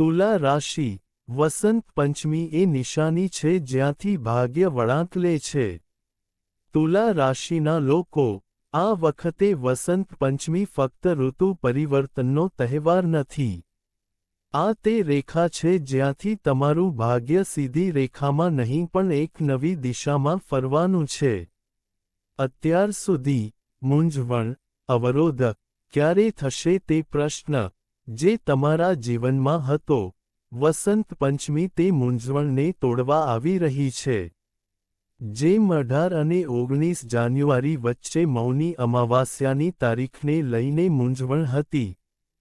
તુલા રાશિ, વસંત પંચમી એ નિશાની છે જ્યાંથી ભાગ્ય વળાંક લે છે. તુલા રાશિના લોકો, આ વખતે વસંત પંચમી ફક્ત ઋતુ પરિવર્તનનો તહેવાર નથી. આ તે રેખા છે જ્યાંથી તમારું ભાગ્ય સીધી રેખામાં નહીં પણ એક નવી દિશામાં ફરવાનું છે. અત્યાર સુધી, મૂંઝવણ અવરોધક ક્યારે થશે તે પ્રશ્ન જે તમારા જીવનમાં હતો. વસંત પંચમી તે મૂંઝવણને તોડવા આવી રહી છે. જેમ અઢાર અને ઓગણીસ જાન્યુઆરી વચ્ચે મૌની અમાવાસ્યાની તારીખને લઈને મૂંઝવણ હતી,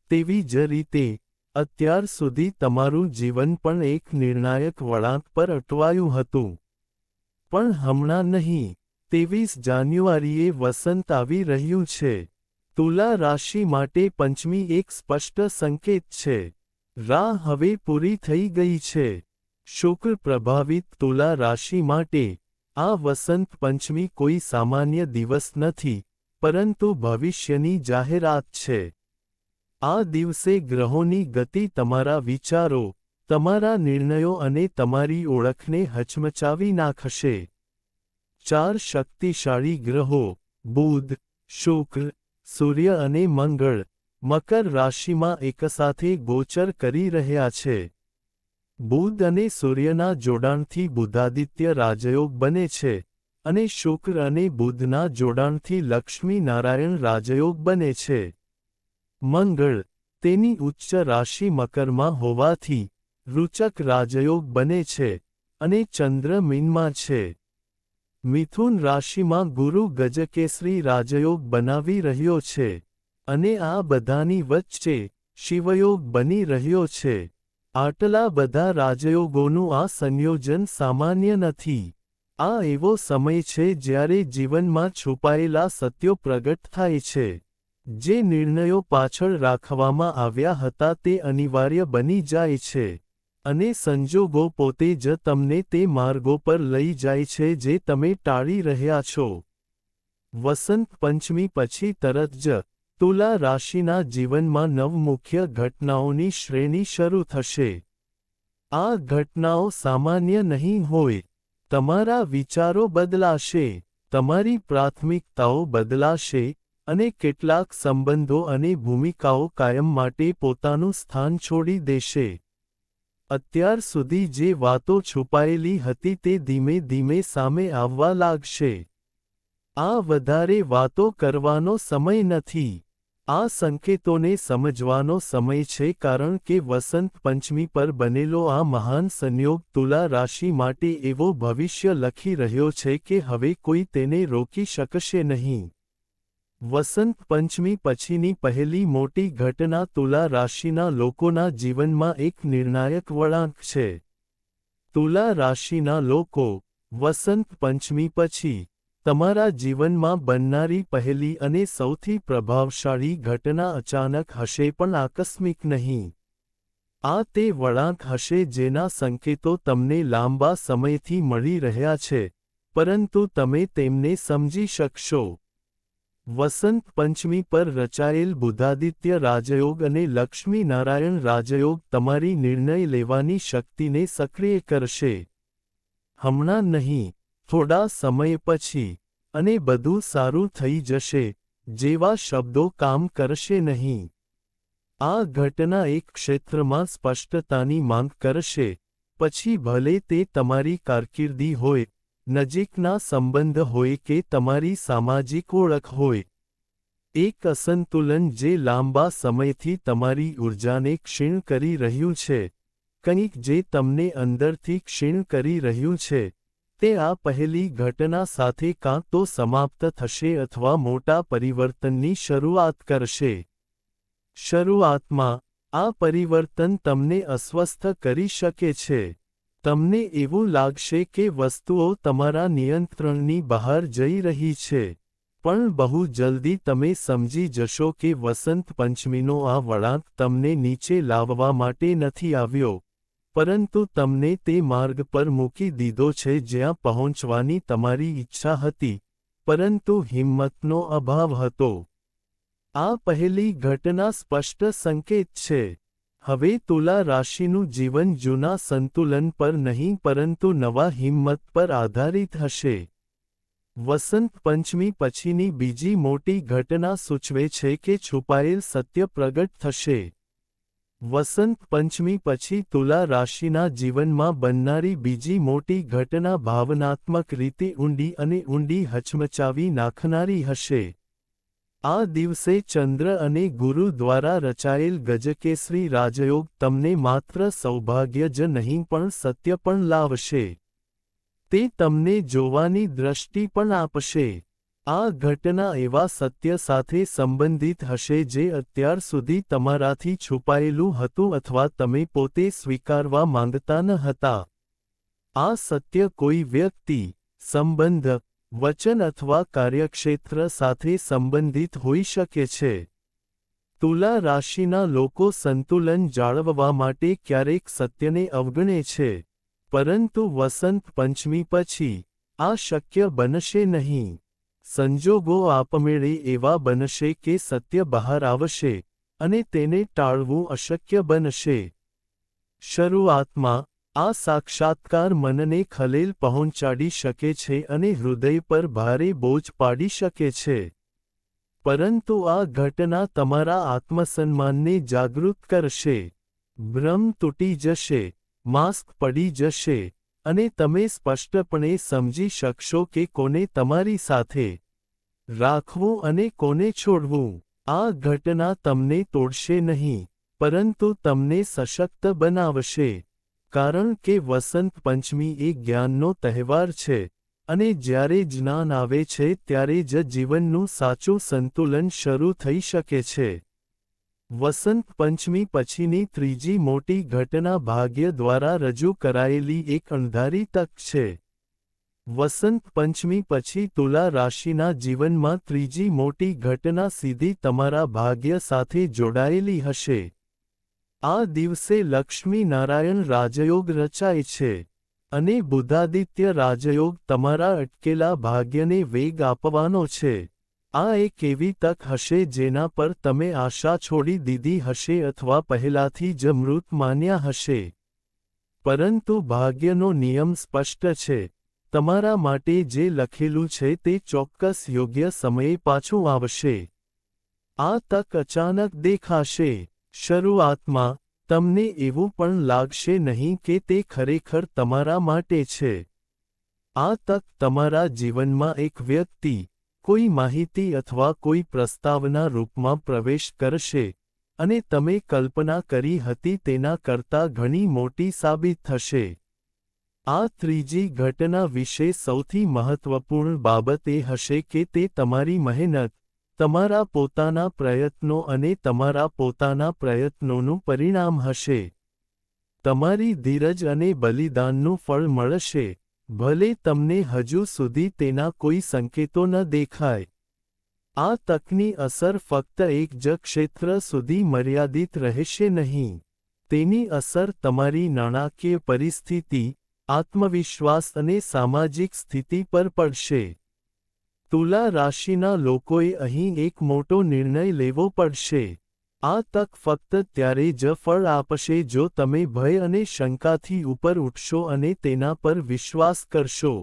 તેવી જ રીતે, અત્યાર સુધી તમારું જીવન પણ એક નિર્ણાયક વળાંક પર અટવાયું હતું. પણ હમણાં નહીં, ત્રેવીસ જાન્યુઆરીએ વસંત આવી રહ્યું છે. તુલા રાશિ માટે પંચમી એક સ્પષ્ટ સંકેત છે. રાહ હવે પૂરી થઈ ગઈ છે. શુક્ર પ્રભાવિત તુલા રાશિ માટે આ વસંત પંચમી કોઈ સામાન્ય દિવસ નથી, પરંતુ ભવિષ્યની જાહેરાત છે. આ દિવસે ગ્રહોની ગતિ તમારા વિચારો, તમારા નિર્ણયો અને તમારી ઓળખને હચમચાવી નાખશે. ચાર શક્તિશાળી ગ્રહો, બુધ, શુક્ર સૂર્ય અને મંગળ, મકર રાશિમાં એકસાથે ગોચર કરી રહ્યા છે. બુધ અને સૂર્યના જોડાણથી બુધાદિત્ય રાજયોગ બને છે અને શુક્ર અને બુધના જોડાણથી લક્ષ્મી નારાયણ રાજયોગ બને છે. મંગળ, તેની ઉચ્ચ રાશિ મકરમાં હોવાથી રૂચક રાજયોગ બને છે અને ચંદ્ર મીનમાં છે. મિથુન રાશિમાં ગુરુ ગજકેસરી રાજયોગ બનાવી રહ્યો છે અને આ બધાની વચ્ચે શિવયોગ બની રહ્યો છે. આટલા બધા રાજયોગોનું આ સંયોજન સામાન્ય નથી. આ એવો સમય છે જ્યારે જીવનમાં છુપાયેલા સત્યો પ્રગટ થાય છે. જે નિર્ણયો પાછળ રાખવામાં આવ્યા હતા તે અનિવાર્ય બની જાય છે. અને સંજોગો પોતે જ તમને તે માર્ગો પર લઈ જાય છે જે તમે ટાળી રહ્યા છો. વસંત પંચમી પછી તરત જ તુલા રાશિના જીવનમાં નવ મુખ્ય ઘટનાઓની શ્રેણી શરૂ થશે. આ ઘટનાઓ સામાન્ય નહીં હોય. તમારા વિચારો બદલાશે, તમારી પ્રાથમિકતાઓ બદલાશે અને કેટલાક સંબંધો અને ભૂમિકાઓ કાયમ માટે પોતાનું સ્થાન છોડી દેશે. અત્યાર સુધી જે વાતો છુપાયેલી હતી તે ધીમે ધીમે સામે આવવા લાગશે. આ વધારે વાતો કરવાનો સમય નથી. આ સંકેતોને સમજવાનો સમય છે કારણ કે વસંત પંચમી પર બનેલો આ મહાન સંયોગ તુલા રાશિ માટે એવો ભવિષ્ય લખી રહ્યો છે કે હવે કોઈ તેને રોકી શકશે નહીં. વસંત પંચમી પછીની પહેલી મોટી ઘટના તુલા રાશિના લોકોના જીવનમાં એક નિર્ણાયક વળાંક છે. તુલા રાશિના લોકો, વસંત પંચમી પછી, તમારા જીવનમાં બનનારી પહેલી અને સૌથી પ્રભાવશાળી ઘટના અચાનક હશે પણ આકસ્મિક નહીં. આ તે વળાંક હશે જેના સંકેતો તમને લાંબા સમયથી મળી રહ્યા છે, પરંતુ તમે તેમને સમજી શકશો. વસંત પંચમી પર રચાયેલ બુધાદિત્ય રાજયોગ અને લક્ષ્મી નારાયણ રાજયોગ તમારી નિર્ણય લેવાની શક્તિને સક્રિય કરશે. હમણાં નહીં, થોડા સમય પછી, અને બધું સારું થઈ જશે, જેવા શબ્દો કામ કરશે નહીં. આ ઘટના એક ક્ષેત્રમાં સ્પષ્ટતાની માંગ કરશે, પછી ભલે તે તમારી કારકિર્દી હોય નજીકના સંબંધ હોય કે તમારી સામાજિક ઓળખ હોય. એક અસંતુલન જે લાંબા સમયથી તમારી ઊર્જાને ક્ષીણ કરી રહ્યું છે. કંઈક જે તમને અંદરથી ક્ષીણ કરી રહ્યું છે. તે આ પહેલી ઘટના સાથે કાં તો સમાપ્ત થશે અથવા મોટા પરિવર્તનની શરૂઆત કરશે. શરૂઆતમાં, આ પરિવર્તન તમને અસ્વસ્થ કરી શકે છે. તમને એવું લાગશે કે વસ્તુઓ તમારા નિયંત્રણની બહાર જઈ રહી છે, પણ બહુ જલ્દી તમે સમજી જશો કે વસંત પંચમીનો આ વળાંક તમને નીચે લાવવા માટે નથી આવ્યો, પરંતુ તમને તે માર્ગ પર મૂકી દીધો છે જ્યાં પહોંચવાની તમારી ઈચ્છા હતી, પરંતુ હિંમતનો અભાવ હતો. આ પહેલી ઘટના સ્પષ્ટ સંકેત છે. હવે તુલા રાશિનું જીવન જૂના સંતુલન પર નહીં પરંતુ નવા હિંમત પર આધારિત હશે. વસંત પંચમી પછીની બીજી મોટી ઘટના સૂચવે છે કે છુપાયેલ સત્ય પ્રગટ થશે. વસંત પંચમી પછી તુલા રાશિના જીવનમાં બનનારી બીજી મોટી ઘટના ભાવનાત્મક રીતે ઊંડી અને ઊંડી હચમચાવી નાખનારી હશે. આ દિવસે ચંદ્ર અને ગુરુ દ્વારા રચાયેલ ગજકેસરી રાજયોગ તમને માત્ર સૌભાગ્ય જ નહીં, પણ સત્ય પણ લાવશે. તે તમને જોવાની દ્રષ્ટિ પણ આપશે. આ ઘટના એવા સત્ય સાથે સંબંધિત હશે જે અત્યાર સુધી તમારાથી છુપાયેલું હતું અથવા તમે પોતે સ્વીકારવા માંગતા ન હતા. આ સત્ય કોઈ વ્યક્તિ, સંબંધ વચન અથવા કાર્યક્ષેત્ર સાથે સંબંધિત હોઈ શકે છે. તુલા રાશિના લોકો સંતુલન જાળવવા માટે ક્યારેક સત્યને અવગણે છે, પરંતુ વસંત પંચમી પછી આ શક્ય બનશે નહીં. સંજોગો આપમેળે એવા બનશે કે સત્ય બહાર આવશે અને તેને ટાળવું અશક્ય બનશે. શરૂઆતમાં આ સાક્ષાત્કાર મનને ખલેલ પહોંચાડી શકે છે અને હૃદય પર ભારે બોજ પાડી શકે છે. પરંતુ આ ઘટના તમારા આત્મસન્માનને જાગૃત કરશે. ભ્રમ તૂટી જશે, માસ્ક પડી જશે, અને તમે સ્પષ્ટપણે સમજી શકશો કે કોને તમારી સાથે રાખવું અને કોને છોડવું. આ ઘટના તમને તોડશે નહીં, પરંતુ તમને સશક્ત બનાવશે. કારણ કે વસંત પંચમી એ જ્ઞાનનો તહેવાર છે અને જ્યારે જ્ઞાન આવે છે ત્યારે જ જીવનનું સાચું સંતુલન શરૂ થઈ શકે છે. વસંત પંચમી પછીની ત્રીજી મોટી ઘટના ભાગ્ય દ્વારા રજૂ કરાયેલી એક અણધારી તક છે. વસંત પંચમી પછી તુલા રાશિના જીવનમાં ત્રીજી મોટી ઘટના સીધી તમારા ભાગ્ય સાથે જોડાયેલી હશે. આ દિવસે લક્ષ્મી નારાયણ રાજયોગ રચાય છે અને બુધાદિત્ય રાજયોગ તમારા અટકેલા ભાગ્યને વેગ આપવાનો છે. આ એક એવી તક હશે જેના પર તમે આશા છોડી દીધી હશે અથવા પહેલાથી જ મૃત માન્યા હશે. પરંતુ ભાગ્યનો નિયમ સ્પષ્ટ છે. તમારા માટે જે લખેલું છે તે ચોક્કસ યોગ્ય સમયે પાછું આવશે. આ તક અચાનક દેખાશે. શરૂઆતમાં, તમને એવું પણ લાગશે નહીં કે તે ખરેખર તમારા માટે છે. આ તક તમારા જીવનમાં એક વ્યક્તિ, કોઈ માહિતી અથવા કોઈ પ્રસ્તાવના રૂપમાં પ્રવેશ કરશે, અને તમે કલ્પના કરી હતી તેના કરતાં ઘણી મોટી સાબિત થશે. આ ત્રીજી ઘટના વિશે સૌથી મહત્વપૂર્ણ બાબત એ હશે કે તે તમારી મહેનત તમારા પોતાના પ્રયત્નો અને તમારા પોતાના પ્રયત્નોનું પરિણામ હશે. તમારી ધીરજ અને બલિદાનનું ફળ મળશે. ભલે તમને હજુ સુધી તેના કોઈ સંકેતો ન દેખાય. આ તકની અસર ફક્ત એક જ ક્ષેત્ર સુધી મર્યાદિત રહેશે નહીં. તેની અસર તમારી નાણાકીય પરિસ્થિતિ, આત્મવિશ્વાસ અને સામાજિક સ્થિતિ પર પડશે. તુલા રાશિના લોકોએ અહીં એક મોટો નિર્ણય લેવો પડશે. આ તક ફક્ત ત્યારે જ ફળ આપશે જો તમે ભય અને શંકાથી ઉપર ઉઠશો અને તેના પર વિશ્વાસ કરશો.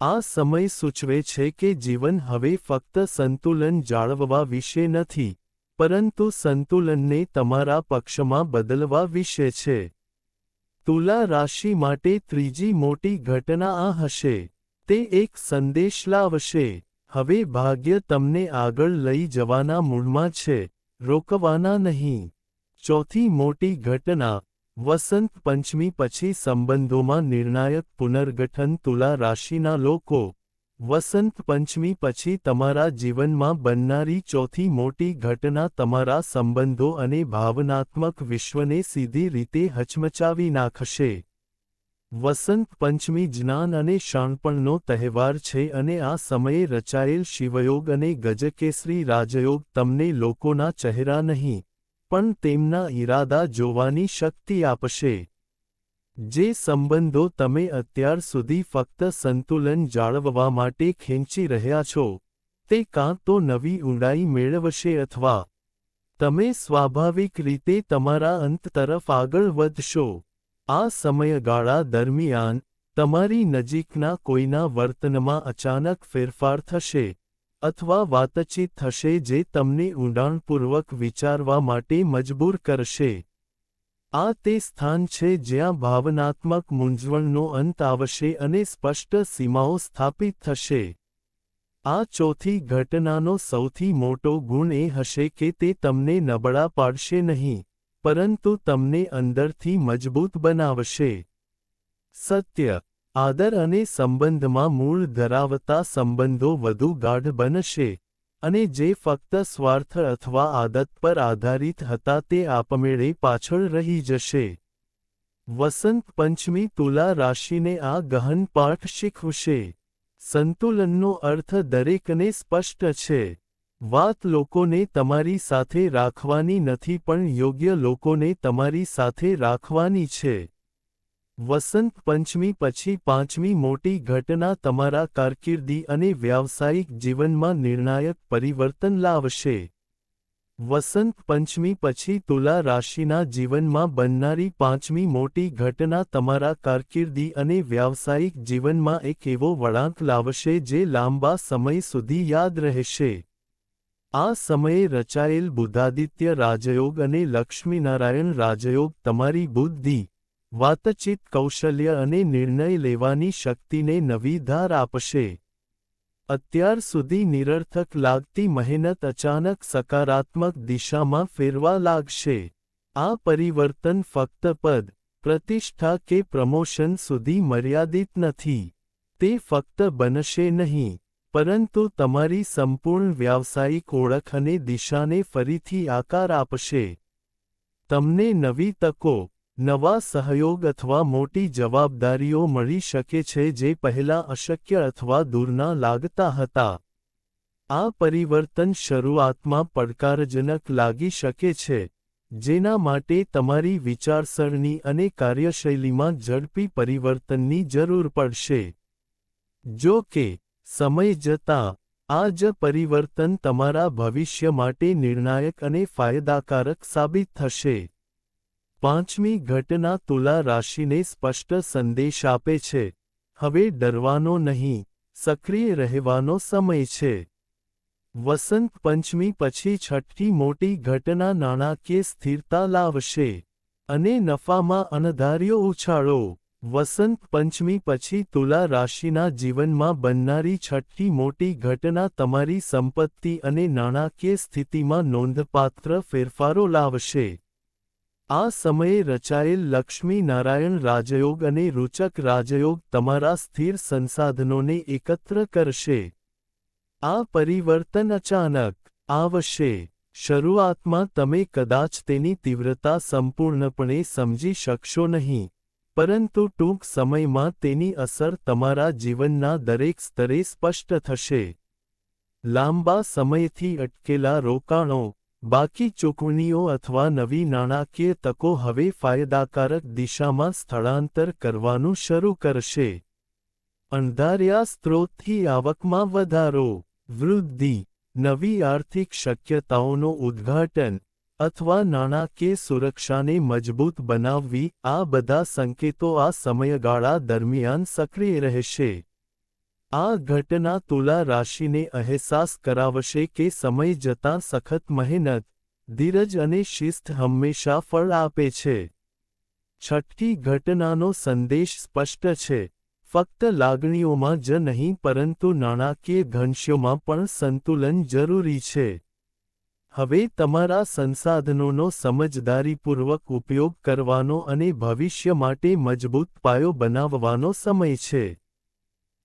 આ સમય સૂચવે છે કે જીવન હવે ફક્ત સંતુલન જાળવવા વિશે નથી, પરંતુ સંતુલનને તમારા પક્ષમાં બદલવા વિશે છે. તુલા રાશિ માટે ત્રીજી મોટી ઘટના આ હશે. તે એક સંદેશ લાવશે. હવે ભાગ્ય તમને આગળ લઈ જવાના મૂળમાં છે. રોકવાના નહીં. ચોથી મોટી ઘટના. વસંત પંચમી પછી સંબંધોમાં નિર્ણાયક પુનર્ગઠન તુલા રાશિના લોકો. વસંત પંચમી પછી તમારા જીવનમાં બનનારી ચોથી મોટી ઘટના તમારા સંબંધો અને ભાવનાત્મક વિશ્વને સીધી રીતે હચમચાવી નાખશે. વસંત પંચમી જ્ઞાન અને શાણપણનો તહેવાર છે અને આ સમયે રચાયેલ શિવયોગ અને ગજકેસરી રાજયોગ તમને લોકોના ચહેરા નહીં, પણ તેમના ઈરાદા જોવાની શક્તિ આપશે. જે સંબંધો તમે અત્યાર સુધી ફક્ત સંતુલન જાળવવા માટે ખેંચી રહ્યા છો, તે કાં તો નવી ઊંડાઈ મેળવશે અથવા તમે સ્વાભાવિક રીતે તમારા અંત તરફ આગળ વધશો. આ સમયગાળા દરમિયાન તમારી નજીકના કોઈના વર્તનમાં અચાનક ફેરફાર થશે અથવા વાતચીત થશે જે તમને ઊંડાણપૂર્વક વિચારવા માટે મજબૂર કરશે. આ તે સ્થાન છે જ્યાં ભાવનાત્મક મૂંઝવણનો અંત આવશે અને સ્પષ્ટ સીમાઓ સ્થાપિત થશે. આ ચોથી ઘટનાનો સૌથી મોટો ગુણ એ હશે કે તે તમને નબળા પાડશે નહીં. પરંતુ તમને અંદરથી મજબૂત બનાવશે. સત્ય. આદર અને સંબંધમાં મૂળ ધરાવતા સંબંધો વધુ ગાઢ બનશે અને જે ફક્ત સ્વાર્થ અથવા આદત પર આધારિત હતા તે આપમેળે પાછળ રહી જશે. વસંત પંચમી તુલા રાશિને આ ગહન પાઠ શીખવશે. સંતુલનનો અર્થ દરેકને સ્પષ્ટ છે. વાત લોકોને તમારી સાથે રાખવાની નથી પણ યોગ્ય લોકોને તમારી સાથે રાખવાની છે. વસંત પંચમી પછી પાંચમી મોટી ઘટના તમારા કારકિર્દી અને વ્યાવસાયિક જીવનમાં નિર્ણાયક પરિવર્તન લાવશે. વસંત પંચમી પછી તુલા રાશિના જીવનમાં બનનારી પાંચમી મોટી ઘટના તમારા કારકિર્દી અને વ્યાવસાયિક જીવનમાં એક એવો વળાંક લાવશે જે લાંબા સમય સુધી યાદ રહેશે. આ સમયે રચાયેલ બુધાદિત્ય રાજયોગ અને લક્ષ્મીનારાયણ રાજયોગ તમારી બુદ્ધિ, વાતચીત કૌશલ્ય અને નિર્ણય લેવાની શક્તિને નવી ધાર આપશે. અત્યાર સુધી નિરર્થક લાગતી મહેનત અચાનક સકારાત્મક દિશામાં ફેરવા લાગશે. આ પરિવર્તન ફક્ત પદ, પ્રતિષ્ઠા કે પ્રમોશન સુધી મર્યાદિત નથી. તે ફક્ત બનશે નહીં. પરંતુ તમારી સંપૂર્ણ વ્યાવસાયિક ઓળખ અને દિશાને ફરીથી આકાર આપશે. તમને નવી તકો, નવા સહયોગ અથવા મોટી જવાબદારીઓ મળી શકે છે જે પહેલાં અશક્ય અથવા દૂરના લાગતા હતા. આ પરિવર્તન શરૂઆતમાં પડકારજનક લાગી શકે છે, જેના માટે તમારી વિચારસરણી અને કાર્યશૈલીમાં ઝડપી પરિવર્તનની જરૂર પડશે. જો કે સમય જતાં, આ જ પરિવર્તન તમારા ભવિષ્ય માટે નિર્ણાયક અને ફાયદાકારક સાબિત થશે. પાંચમી ઘટના તુલા રાશિને સ્પષ્ટ સંદેશ આપે છે. હવે ડરવાનો નહીં, સક્રિય રહેવાનો સમય છે. વસંત પંચમી પછી છઠ્ઠી મોટી ઘટના નાણાકીય સ્થિરતા લાવશે. અને નફામાં અનધાર્યો ઉછાળો. વસંત પંચમી પછી તુલા રાશિના જીવનમાં બનનારી છઠ્ઠી મોટી ઘટના તમારી સંપત્તિ અને નાણાકીય સ્થિતિમાં નોંધપાત્ર ફેરફારો લાવશે. આ સમયે રચાયેલ લક્ષ્મી નારાયણ રાજયોગ અને રૂચક રાજયોગ તમારા સ્થિર સંસાધનોને એકત્ર કરશે. આ પરિવર્તન અચાનક આવશે. શરૂઆતમાં તમે કદાચ તેની તીવ્રતા સંપૂર્ણપણે સમજી શકશો નહીં. પરંતુ ટૂંક સમયમાં તેની અસર તમારા જીવનના દરેક સ્તરે સ્પષ્ટ થશે. લાંબા સમયથી અટકેલા રોકાણો, બાકી ચૂકવણીઓ અથવા નવી નાણાકીય તકો હવે ફાયદાકારક દિશામાં સ્થળાંતર કરવાનું શરૂ કરશે. અંધાર્યા સ્ત્રોતથી આવકમાં વધારો, વૃદ્ધિ, નવી આર્થિક શક્યતાઓનો ઉદ્ઘાટન અથવા નાણાકીય સુરક્ષાને મજબૂત બનાવવી, આ બધા સંકેતો આ સમયગાળા દરમિયાન સક્રિય રહેશે. આ ઘટના તુલા રાશિને અહેસાસ કરાવશે કે સમય જતાં સખત મહેનત, ધીરજ અને શિસ્ત હંમેશા ફળ આપે છે. છઠ્ઠી ઘટનાનો સંદેશ સ્પષ્ટ છે. ફક્ત લાગણીઓમાં જ નહીં, પરંતુ નાણાકીય ઘનશ્યોમાં પણ સંતુલન જરૂરી છે. હવે તમારા સંસાધનોનો સમજદારીપૂર્વક ઉપયોગ કરવાનો અને ભવિષ્ય માટે મજબૂત પાયો બનાવવાનો સમય છે.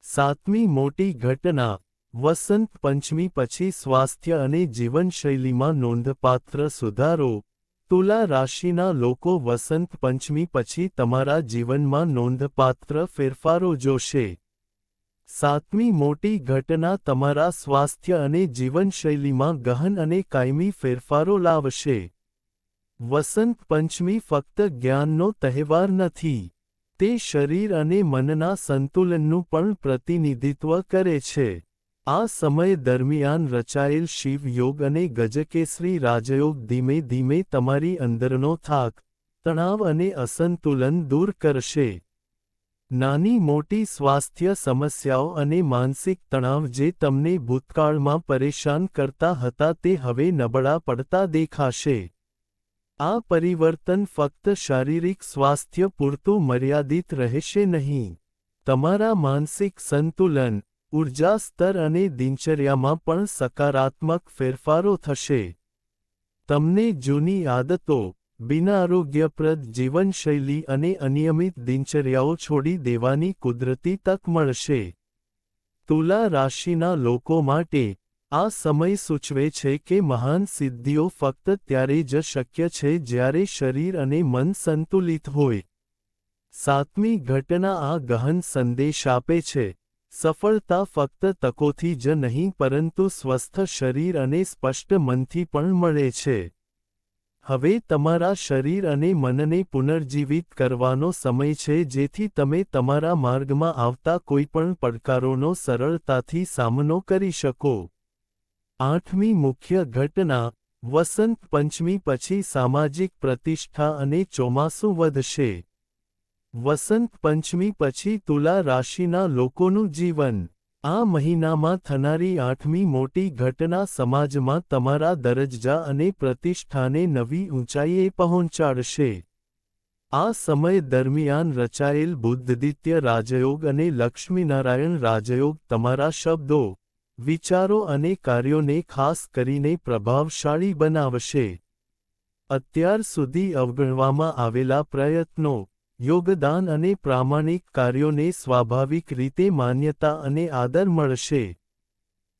સાતમી મોટી ઘટના, વસંત પંચમી પછી સ્વાસ્થ્ય અને જીવનશૈલીમાં નોંધપાત્ર સુધારો. તુલા રાશિના લોકો વસંત પંચમી પછી તમારા જીવનમાં નોંધપાત્ર ફેરફારો જોશે. સાતમી મોટી ઘટના તમારા સ્વાસ્થ્ય અને જીવનશૈલીમાં ગહન અને કાયમી ફેરફારો લાવશે. વસંત પંચમી ફક્ત જ્ઞાનનો તહેવાર નથી, તે શરીર અને મનના સંતુલનનું પણ પ્રતિનિધિત્વ કરે છે. આ સમય દરમિયાન રચાયેલ શિવ યોગ અને ગજકેસરી રાજયોગ ધીમે ધીમે તમારી અંદરનો થાક, તણાવ અને અસંતુલન દૂર કરશે. નાની મોટી સ્વાસ્થ્ય સમસ્યાઓ અને માનસિક તણાવ જે તમને ભૂતકાળમાં પરેશાન કરતા હતા તે હવે નબળા પડતા દેખાશે. આ પરિવર્તન ફક્ત શારીરિક સ્વાસ્થ્ય પૂરતું મર્યાદિત રહેશે નહીં. તમારા માનસિક સંતુલન, ઊર્જા સ્તર અને દિનચર્યામાં પણ સકારાત્મક ફેરફારો થશે. તમને જૂની આદતો બિનઆરોગ્યપ્રદ જીવનશૈલી અને અનિયમિત દિનચર્યાઓ છોડી દેવાની કુદરતી તક મળશે. તુલા રાશિના લોકો માટે આ સમય સૂચવે છે કે મહાન સિદ્ધિઓ ફક્ત ત્યારે જ શક્ય છે જ્યારે શરીર અને મન સંતુલિત હોય. સાતમી ઘટના આ ગહન સંદેશ આપે છે. સફળતા ફક્ત તકોથી જ નહીં પરંતુ સ્વસ્થ શરીર અને સ્પષ્ટ મનથી પણ મળે છે. હવે તમારા શરીર અને મનને પુનર્જીવિત કરવાનો સમય છે જેથી તમે તમારા માર્ગમાં આવતા કોઈપણ પડકારોનો સરળતાથી સામનો કરી શકો. આઠમી મુખ્ય ઘટના, વસંત પંચમી પછી સામાજિક પ્રતિષ્ઠા અને ચોમાસું વધશે. વસંત પંચમી પછી તુલા રાશિના લોકોનું જીવન. આ મહિનામાં થનારી આઠમી મોટી ઘટના સમાજમાં તમારા દરજ્જા અને પ્રતિષ્ઠાને નવી ઊંચાઈએ પહોંચાડશે. આ સમય દરમિયાન રચાયેલ બુદ્ધદિત્ય રાજયોગ અને લક્ષ્મીનારાયણ રાજયોગ તમારા શબ્દો, વિચારો અને કાર્યોને ખાસ કરીને પ્રભાવશાળી બનાવશે. અત્યાર સુધી અવગણવામાં આવેલા પ્રયત્નો યોગદાન અને પ્રામાણિક કાર્યોને સ્વાભાવિક રીતે માન્યતા અને આદર મળશે.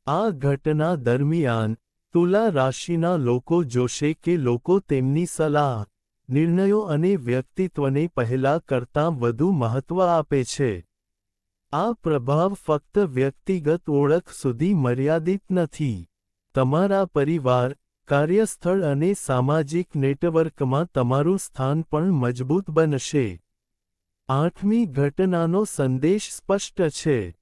આ ઘટના દરમિયાન તુલા રાશિના લોકો જોશે કે લોકો તેમની સલાહ, નિર્ણયો અને વ્યક્તિત્વને પહેલા કરતાં વધુ મહત્વ આપે છે. આ પ્રભાવ ફક્ત વ્યક્તિગત ઓળખ સુધી મર્યાદિત નથી. તમારા પરિવાર, કાર્યસ્થળ અને સામાજિક નેટવર્કમાં તમારું સ્થાન પણ મજબૂત બનશે. આઠમી ઘટનાનો સંદેશ સ્પષ્ટ છે.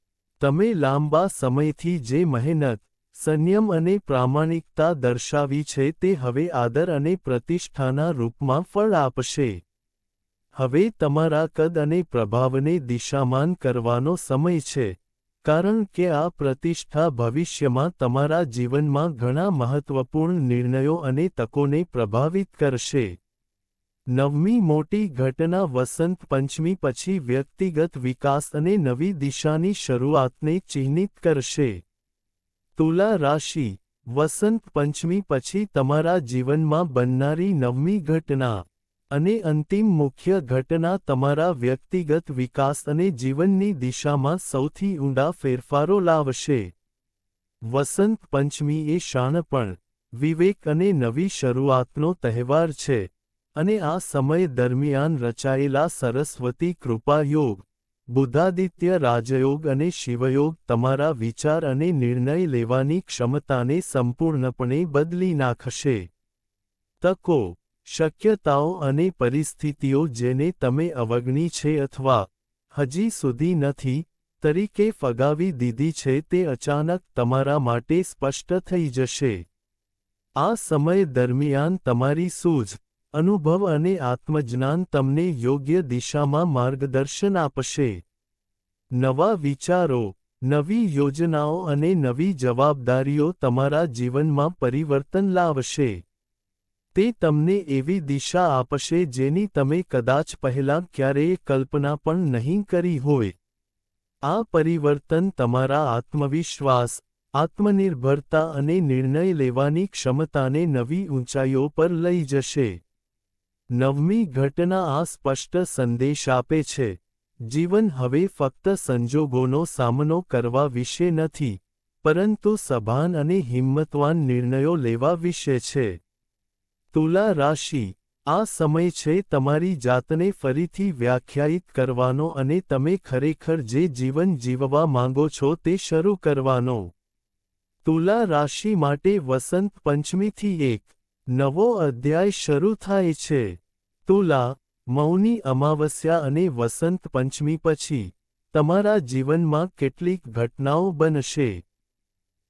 તમે લાંબા સમયથી જે મહેનત, સંયમ અને પ્રામાણિકતા દર્શાવી છે તે હવે આદર અને પ્રતિષ્ઠાના રૂપમાં ફળ આપશે. હવે તમારા કદ અને પ્રભાવને દિશામાન કરવાનો સમય છે, કારણ કે આ પ્રતિષ્ઠા ભવિષ્યમાં તમારા જીવનમાં ઘણા મહત્વપૂર્ણ નિર્ણયો અને તકોને પ્રભાવિત કરશે. નવમી મોટી ઘટના વસંત પંચમી પછી વ્યક્તિગત વિકાસ અને નવી દિશાની શરૂઆતને ચિહ્નિત કરશે. તુલા રાશિ, વસંત પંચમી પછી તમારા જીવનમાં બનનારી નવમી ઘટના અને અંતિમ મુખ્ય ઘટના તમારા વ્યક્તિગત વિકાસ અને જીવનની દિશામાં સૌથી ઊંડા ફેરફારો લાવશે. વસંત પંચમી એ શાણપણ, વિવેક અને નવી શરૂઆતનો તહેવાર છે. અને આ સમય દરમિયાન રચાયેલા સરસ્વતી કૃપા યોગ, બુદ્ધાદિત્ય રાજયોગ અને શિવયોગ તમારા વિચાર અને નિર્ણય લેવાની ક્ષમતાને સંપૂર્ણપણે બદલી નાખશે. તકો, શક્યતાઓ અને પરિસ્થિતિઓ જેને તમે અવગણી છે અથવા હજી સુધી નથી, તરીકે ફગાવી દીધી છે તે અચાનક તમારા માટે સ્પષ્ટ થઈ જશે. આ સમય દરમિયાન તમારી સૂઝ અનુભવ અને આત્મજ્ઞાન તમને યોગ્ય દિશામાં માર્ગદર્શન આપશે. નવા વિચારો, નવી યોજનાઓ અને નવી જવાબદારીઓ તમારા જીવનમાં પરિવર્તન લાવશે. તે તમને એવી દિશા આપશે જેની તમે કદાચ પહેલાં ક્યારેય કલ્પના પણ નહીં કરી હોય. આ પરિવર્તન તમારા આત્મવિશ્વાસ, આત્મનિર્ભરતા અને નિર્ણય લેવાની ક્ષમતાને નવી ઊંચાઈઓ પર લઈ જશે. નવમી ઘટના આ સ્પષ્ટ સંદેશ આપે છે. જીવન હવે ફક્ત સંજોગોનો સામનો કરવા વિશે નથી, પરંતુ સભાન અને હિંમતવાન નિર્ણયો લેવા વિશે છે. તુલા રાશિ, આ સમય છે તમારી જાતને ફરીથી વ્યાખ્યાયિત કરવાનો અને તમે ખરેખર જે જીવન જીવવા માંગો છો તે શરૂ કરવાનો. તુલા રાશિ માટે વસંત પંચમીથી એક નવો અધ્યાય શરૂ થાય છે. તુલા, મૌની અમાવસ્યા અને વસંત પંચમી પછી તમારા જીવનમાં કેટલીક ઘટનાઓ બનશે.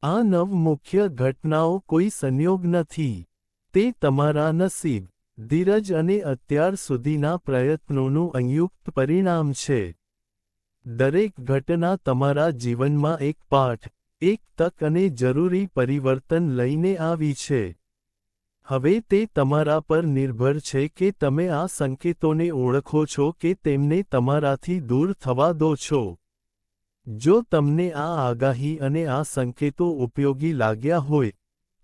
આ નવ મુખ્ય ઘટનાઓ કોઈ સંયોગ નથી. તે તમારા નસીબ, ધીરજ અને અત્યાર સુધીના પ્રયત્નોનું સંયુક્ત પરિણામ છે. દરેક ઘટના તમારા જીવનમાં એક પાઠ, એક તક અને જરૂરી પરિવર્તન લઈને આવી છે. હવે તે તમારા પર નિર્ભર છે કે તમે આ સંકેતોને ઓળખો છો કે તેમને તમારાથી દૂર થવા દો છો. જો તમને આ આગાહી અને આ સંકેતો ઉપયોગી લાગ્યા હોય,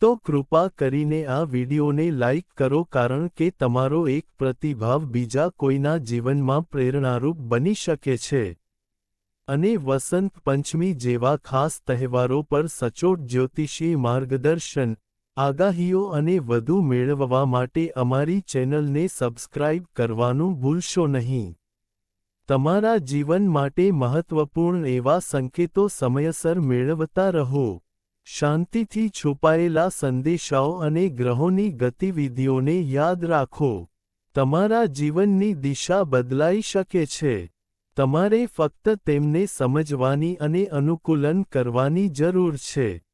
તો કૃપા કરીને આ વિડિયોને લાઇક કરો કારણ કે તમારો એક પ્રતિભાવ બીજા કોઈના જીવનમાં પ્રેરણારૂપ બની શકે છે. અને વસંત પંચમી જેવા ખાસ તહેવારો પર સચોટ જ્યોતિષી માર્ગદર્શન આગાહીઓ અને વધુ મેળવવા માટે અમારી ચેનલને સબસ્ક્રાઇબ કરવાનું ભૂલશો નહીં. તમારા જીવન માટે મહત્વપૂર્ણ એવા સંકેતો સમયસર મેળવતા રહો. શાંતિથી છુપાયેલા સંદેશાઓ અને ગ્રહોની ગતિવિધિઓને યાદ રાખો. તમારા જીવનની દિશા બદલાઈ શકે છે. તમારે ફક્ત તેમને સમજવાની અને અનુકૂલન કરવાની જરૂર છે.